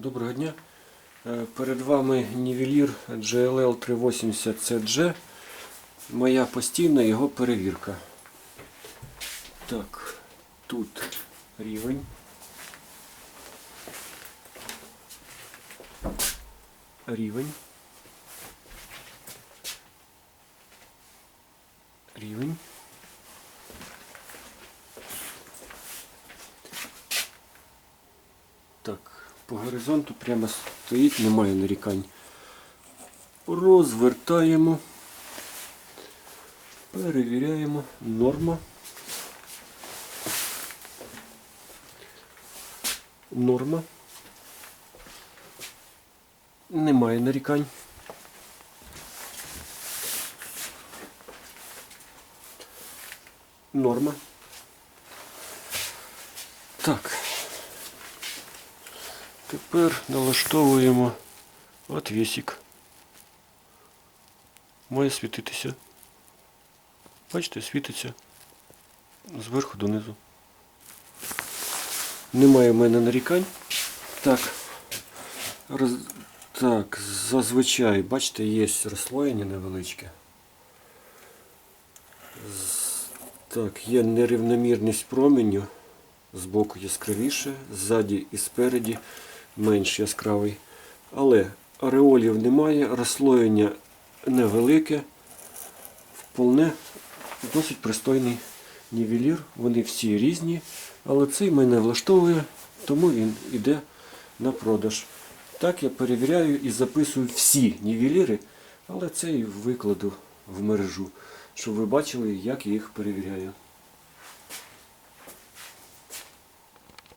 Доброго дня. Е, Перед вами нівелір GLL 380 CG. Моя постійна його перевірка. Так, тут рівень. Рівень. Рівень. Так, по горизонту прямо стоїть, немає нарікань. Розвертаємо. Перевіряємо. Норма. Норма. Немає нарікань. Норма. Так. Тепер налаштовуємо отвісик. Має світитися. Бачите, світиться зверху донизу. Немає в мене нарікань. Так. Роз... Так, зазвичай, бачите, є розслоєння невеличке. Так, є нерівномірність променю. Збоку яскравіше, ззаді і спереді менш яскравий. Але ореолів немає, розслоєння невелике, вполне досить пристойний нівелір. Вони всі різні, але цей мене влаштовує, тому він йде на продаж. Так я перевіряю і записую всі нівеліри, але цей викладу в мережу, щоб ви бачили, як я їх перевіряю.